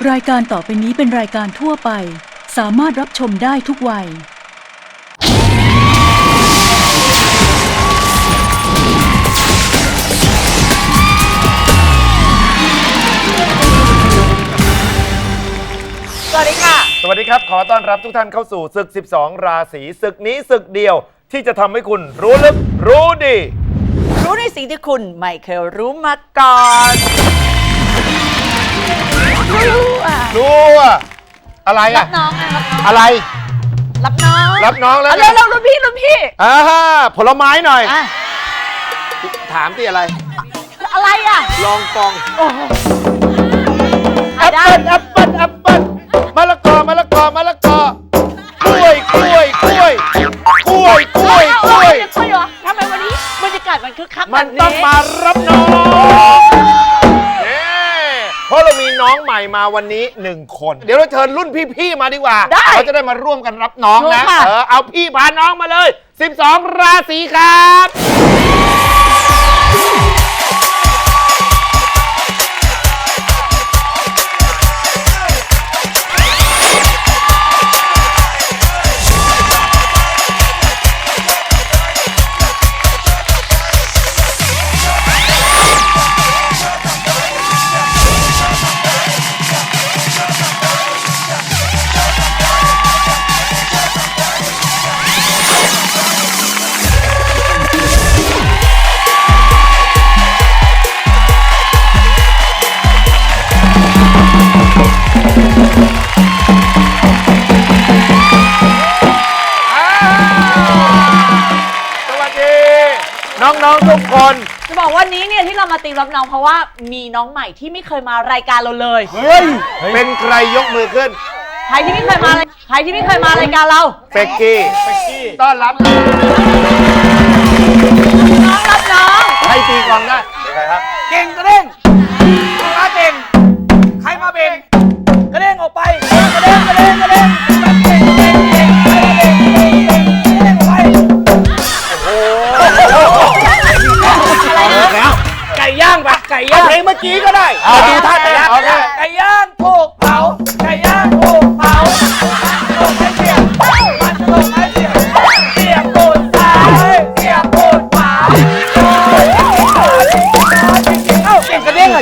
รายการต่อไปนี้เป็นรายการทั่วไป สามารถรับชมได้ทุกวัย สวัสดีค่ะ สวัสดีครับ ขอต้อนรับทุกท่านเข้าสู่ศึก 12 ราศีศึกนี้ศึกเดียวที่จะทำให้คุณรู้ลึกรู้ดี รู้ในสิ่งที่คุณไม่เคยรู้มาก่อน รู้อะรู้อะอะไรรัอะบน้องอะรับน้องอะไร รับน้องรับน้องแล้วเอาเร็วเร็วรุ่นพี่รุ่นพี่อ่าฮะผลไม้หน่อย อะถามที่อะไร อะไรอะลองกองโอ้โหแออะปได้เปิ้ลแอปเปิ้ลแอปเปิ้ลมะละกอมะละกอมะละกอกล้วยกล้วยกล้วยกล้วยกล้วยเอากล้วย เอาเอาเอาทำไมวันนี้บรรยากาศมันคึกคักมันแบบต้องมารับน้องเน่เพ ราะเรามีน้องใหม่มาวันนี้หนึ่งคน เดี๋ยวเราเชิญรุ่นพี่ๆมาดีกว่าได้เขาจะได้มาร่วมกันรับน้องนะถูกค่ะเออเอาพี่พาน้องมาเลย 12 ราศีครับ บอกวันนี้เนี่ยที่เรามาตีรับน้องเพราะว่ามีน้องใหม่ที่ไม่เคยมารายการเราเลย เฮ้ย เป็นใครยกมือขึ้น ใครที่ไม่เคยมารายใครที่ไม่เคยมารายการเรา เป็กกี้ ต้อนรับน้องรับน้องให้ตีก่อนได้เป็นไงครับเก่งกระเด้งมาเก่ง ใครมาเบ่งกระเด้งออกไป กระเด้งกระเด้งกระเด้งเก่ง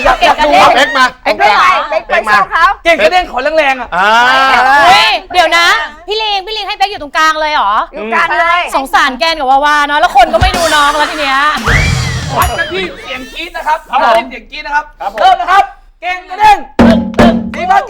อะอยากอยากดูเอาเอ็กมา เอ็กซ์ด้วยเหรอเอ็กมาเก่งกระเด้งขอแรงๆอะอ่าเฮ้ยเดี๋ยวนะ พี่ลิงพี่ลิงให้เป๊กอยู่ตรงกลางเลยเหรอ อยู่กันเลยสงสารแกนกับวาวาเนาะแล้วคนก็ไม่ดูน้องแล้วทีเนี้ยวัดกันที่เสียงกรี๊ดนะครับครับผมเสียงกรี๊ดนะครับ เริ่มนะครับ เก่งกระเด้งตึ๊กตึ๊กดีมา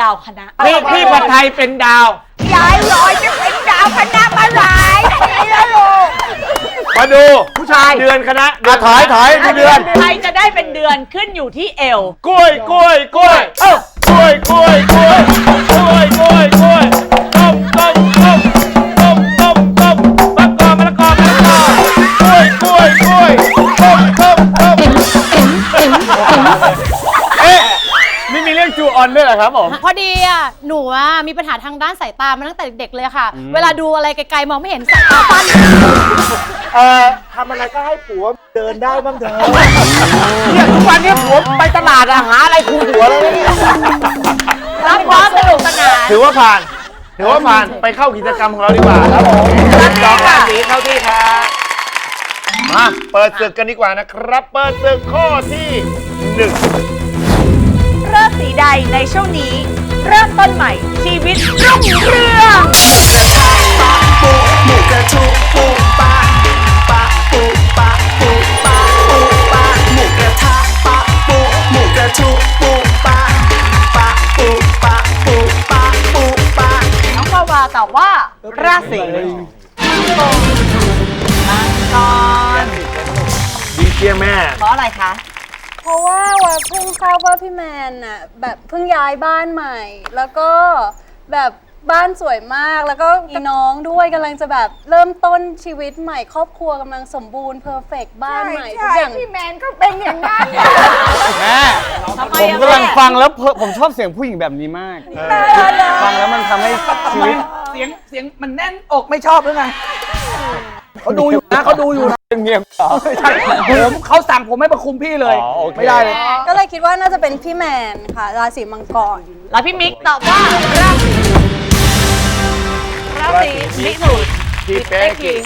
ดดาวคณะพี่พี่ผัดไทยเป็นดาว ย้ายร้อยจะเป็นดาวคณะมาหลายปีแล้วลูกมาดูผู้ชายเดือนคณะอะถอยถอยดูเดือนใครจะได้เป็นเดือนขึ้นอยู่ที่เอวกล้วยกล้วยกล้วยเอ้ากล้วยกล้วยกล้วยกล้วยกล้วยกล้วย องจูออนด้วยเหรอครับผม พอดีอะหนูอะมีปัญหาทางด้านสายตามาตั้งแต่เด็กๆเลยค่ะเวลาดูอะไรไกลๆมองไม่เห็นสายตาสั้นเอ่อทำอะไรก็ให้ผัวเดินได้บ้างเถอะเนี่ยทุกวันนี้ผัวไปตลาดอะหาอะไรคูหัวเลยเนี่ยรับความสนุกสนานถือว่าผ่าน ถือว่าผ่านไปเข้ากิจกรรมของเราดีกว่าครับผมสองราศีเข้าที่ครับมาเปิดศึกกันดีกว่านะครับ เปิดศึกข้อที่หนึ่งเริ่ม สีใดในช่วงนี้ เริ่มต้นใหม่ชีวิตรุ่งเรืองหมูกระทุปูปะปะปูปะปูปะปูปะหมูกระทะปะปูหมูกระทุปูปะปะปูปะปูปะปูปะน้องวาวาตอบว่า ราศีมังกรดีเชียแม่ เพราะอะไรคะ เพิ่งทราบว่าพี่แมนน่ะแบบเพิ่งย้ายบ้านใหม่ แล้วก็แบบบ้านสวยมากแล้วก็มีน้องด้วยกำลังจะแบบเริ่มต้นชีวิตใหม่ครอบครัวกำลังสมบูรณ์เพอร์เฟกบ้านใหม่ทุกอย่าง พี่แมนก็เป็นอย่างนั้น แม่ทำไมผมอะกำลังแม่ฟังแล้วเพลิผมชอบเสียงผู้หญิงแบบนี้มาก ฟังแล้วมันทำให้ชีวิต เสียงเสียงมันแน่นอกไม่ชอบหรือไง เขาดูอยู่นะเขาดูอยู่นะ เงียบๆเหรอไม่ใช่ผมเขาสั่งผมให้มาคุมพี่เลย อ๋อโอเค ไม่ได้เลย ก็เลยคิดว่าน่าจะเป็นพี่แมนค่ะ ราศีมังกร แล้วพี่มิกตอบว่าราศีราศีมิถุนพี่เป๊กกี้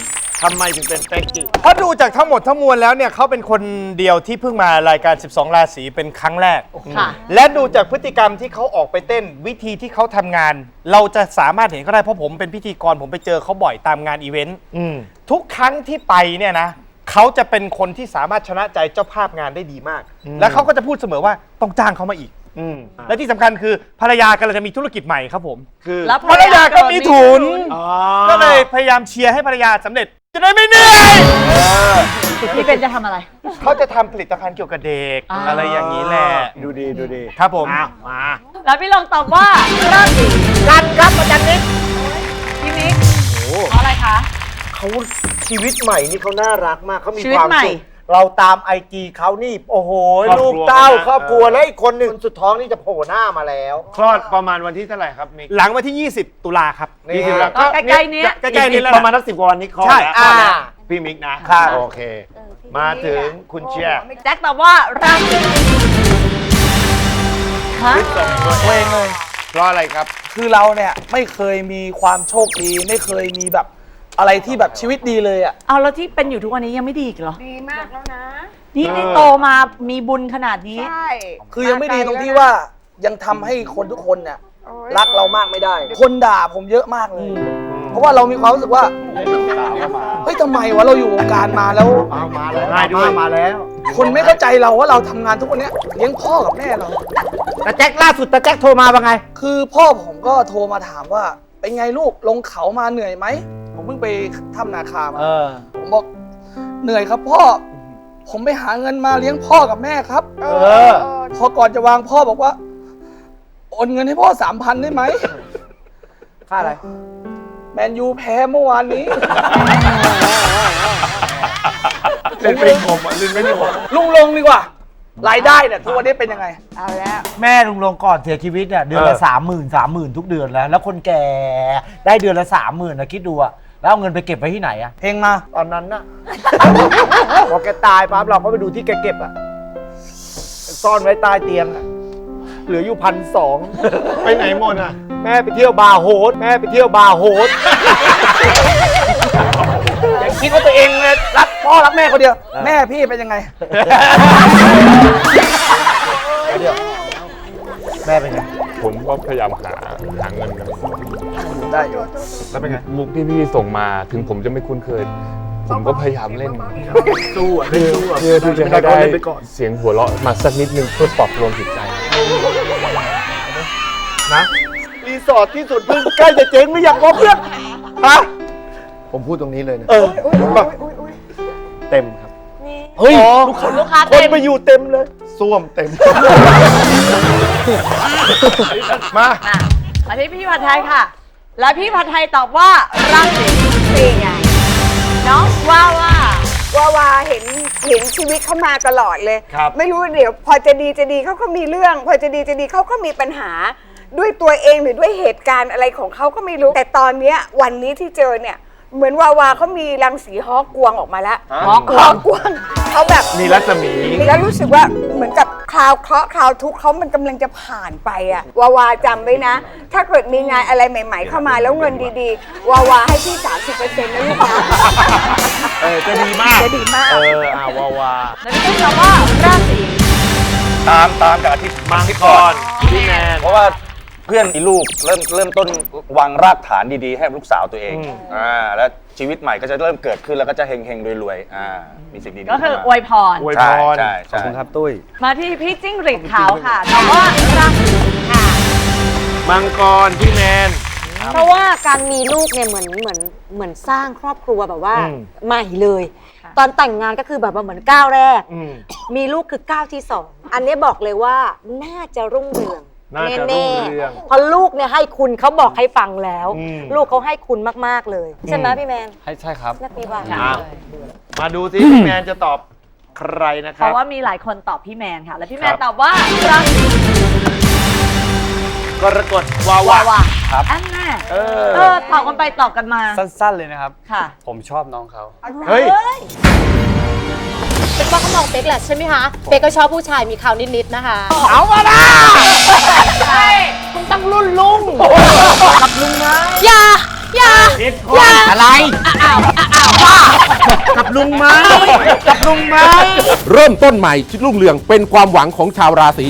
ทำไมถึงเป็นเป๊กกี้เพราะดูจากทั้งหมดทั้งมวลแล้วเนี่ยเขาเป็นคนเดียวที่เพิ่งมารายการ 12 ราศีเป็นครั้งแรก ค่ะ และดูจากพฤติกรรมที่เขาออกไปเต้นวิธีที่เขาทำงาน เราจะสามารถเห็นเขาได้เพราะผมเป็นพิธีกรผมไปเจอเขาบ่อยตามงานอีเวนต์ทุกครั้งที่ไปเนี่ยนะเขาจะเป็นคนที่สามารถชนะใจเจ้าภาพงานได้ดีมาก และเขาก็จะพูดเสมอว่าต้องจ้างเขามาอีกอืมและที่สำคัญคือภรรยากำลังจะมีธุรกิจใหม่ครับผม คือ แล้วภรรยาก็มีทุนอ๋อก็เลยพยายามเชียร์ให้ภรรยาสำเร็จ จะได้ไม่เหนื่อยพี่เป็นจะทำอะไร เขาจะทำผลิตภัณฑ์เกี่ยวกับเด็ก อ่า อะไรอย่างนี้แหละดูดีดูดีครับผมอ้าวมาแล้วพี่ลองตอบว่าราศีกันครับอาจารย์มิกพี่มิกเพราะอะไรคะ เขาชีวิตใหม่นี่เขาน่ารักมากเขามีชีวิตความใหม่ สุข เราตามไอจีเขานี่ โอ้โหครอบครัวลูกเต้านะครอบครัวเออ และอีกคนหนึ่งสุดท้องนี่จะโผล่หน้ามาแล้ว คลอดประมาณวันที่เท่าไหร่ครับมิกหลังวันที่ 20 ตุลาครับ นี่ยี่สิบแล้วก็ใกล้ๆเนี้ย ใกล้ๆนี้แล้วประมาณนักสิบกว่าวันนี้คลอดใช่แล้วอ่า พี่มิกนะครับโอเคมาถึงคุณเชียร์แจ็คตอบว่าราศีฮะตัวเองเลย เพราะอะไรครับ คือเราเนี่ยไม่เคยมีความโชคดี ไม่เคยมีแบบ อะไรที่แบบชีวิตดีเลยอะ เอาแล้วที่เป็นอยู่ทุกวันนี้ยังไม่ดีอีกเหรอ ดีมากแล้วนะ นี่เออนี่โตมามีบุญขนาดนี้ ใช่คือยังไม่ดีตรงที่ว่ายังทำให้คนทุกคนเนี่ยโอ้ยรักเรามากไม่ได้ คนด่าผมเยอะมากเลย เพราะว่าเรามีความรู้สึกว่าเฮ้ยทำไมวะเราอยู่วงการมาแล้ว เอามาแล้วง่ายด้วย มาแล้วคนไม่เข้าใจเราว่าเราทำงานทุกวันเนี้ยเลี้ยงพ่อกับแม่เราแต่แจ็คล่าสุดแต่แจ็คโทรมาว่าไง คือพ่อผมก็โทรมาถามว่าเป็นไงลูกลงเขามาเหนื่อยไหม ผมเพิ่งไปถ้ำนาคามา เออ ผมบอกเหนื่อยครับพ่อ ผมไปหาเงินมาเลี้ยงพ่อกับแม่ครับ เออ พอก่อนจะวางพ่อบอกว่า โอนเงินให้พ่อสามพันได้ไหม ค่าอะไร แมนยูแพ้เมื่อวานนี้ เล่นเป็นผมอะเล่นไม่ได้ผมลุงลงดีกว่า รายได้เนี่ยทุกวันนี้เป็นยังไง เอาแล้ว แม่ลุงลงก่อนเสียชีวิตเนี่ยเดือนละเออสามหมื่นสามหมื่นทุกเดือนแล้ว แล้วคนแก่ได้เดือนละสามหมื่นนะคิดดูอะ แล้วเอาเงินไปเก็บไว้ที่ไหนอะเพลงมา ตอนนั้นน่ะ พอแกตายปั๊บเราก็ไปดูที่แกเก็บอะซ่อนไว้ใต้เตียงอะเหลืออยู่พันสอง ไปไหนหมดอะ แม่ไปเที่ยวบาร์โฮสแม่ไปเที่ยวบาร์โฮสอย่าคิดว่าตัวเองเนี่ยรักพ่อรักแม่คนเดียว แม่พี่เป็นยังไง แม่เป็นไง ผมก็พยายามหาหาเงินกันได้อยู่แล้วเป็นไงมุกที่พี่ส่งมาถึงผมจะไม่คุ้นเคย ผมก็พยายามเล่นสู้อะเล่นสู้อะเพื่อที่จะให้ได้เล่นไปก่อนเสียงหัวเราะมาสักนิดนึงเพื่อปลอบรวมจิตใจนะรีสอร์ทที่สุดเพิ่งใกล้จะเจ๊งหรือยังวะเพื่อนฮะผมพูดตรงนี้เลยนะเออแบบเต็มครับเฮ้ยลูกค้าลูกค้าคนเต็มไปอยู่เต็มเลย ส้วมเต็ม มาอะมาที่พี่ผัดไทยค่ะ และพี่ผัดไทยตอบว่าราศีสี่ไงน้องว่าว่าว่าวาเห็นเห็นชีวิตเขามาตลอดเลย ครับ ไม่รู้เดี๋ยวพอจะดีจะดีเขาก็มีเรื่อง พอจะดีจะดีเขาก็มีปัญหา ด้วยตัวเองหรือด้วยเหตุการณ์อะไรของเขาก็ไม่รู้ แต่ตอนเนี้ยวันนี้ที่เจอเนี่ย เหมือนวาวาเขามีรังสีฮอกกวงออกมาแล้วฮอกกวงกวงเขาแบบ มีรัศมี แล้วรู้สึกว่าเหมือนกับคราวเคราะห์คราวทุกข์เขามันกำลังจะผ่านไปอะวาวาจำไว้นะ ถ้าเกิดมีงานอะไรใหม่ ๆ เข้ามาแล้วเงินดีๆ วาวาให้พี่ 30%นะลูกนะเออจะดีมาก จะดีมาก เอออ่าวาวาแล้วพี่ตอบว่าราศีตามตามกับอาทิตย์มังกรพี่แมนเพราะว่าเพื่อนมีลูกเริ่มเริ่มต้นวางรากฐานดีๆ ให้ลูกสาวตัวเองอืมอ่าแล้วชีวิตใหม่ก็จะเริ่มเกิดขึ้นแล้วก็จะเฮงเฮงๆรวยๆอ่ามีสิ่งดีๆก็คือเข้าอมาวยพร อวยพใช่รใช่ขอบใช่คุณครับตุ้ย มาที่พี่จิ้งหรีดขาวค่ะตอบว่าราศีค่ะ มังกรพี่แมน เพราะว่าการมีลูกเนี่ยเหมือนเหมือนเหมือนสร้างครอบครัวแบบว่าอืม ใหม่เลยตอนแต่งงานก็คือแบบว่าเหมือนก้าวแรก อืม มีลูกคือก้าวที่สองอันนี้บอกเลยว่าน่าจะรุ่งเรือง น่าจะรุ่แน่งเรืองๆเพราะลูกเนี่ยให้คุณเขาบอกให้ฟังแล้ว อืม ลูกเขาให้คุณมากๆเลย ใช่ไหมพี่แมนให้ใช่ครับ นักปีบ้าอะมาดูสิพี่แมนจะตอบใครนะคเพรับ ราะว่ามีหลายคนตอบพี่แมนค่ะ และพี่แมนครับ ตอบว่าราศีกรกฎวาวาวาครับ อันน่ะเอเอออตอบกันไปตอบกันมาสั้นๆเลยนะครับ ค่ะ ผมชอบน้องเขาเฮ้ย เป็นว่าเขามองเป๊กแหละใช่ไหมคะ เป๊กก็ชอบผู้ชายมีเขานิดๆนะคะเอามาละใช่คุณต้องรุ่นลุงกับลุงนะอย่าอย่าผิดคนอะไรอ้าวอ้าวว่ากับลุงไม้กับลุงไม้เริ่มต้นใหม่ชีวิตรุ่งเรืองเป็นความหวังของชาวราศี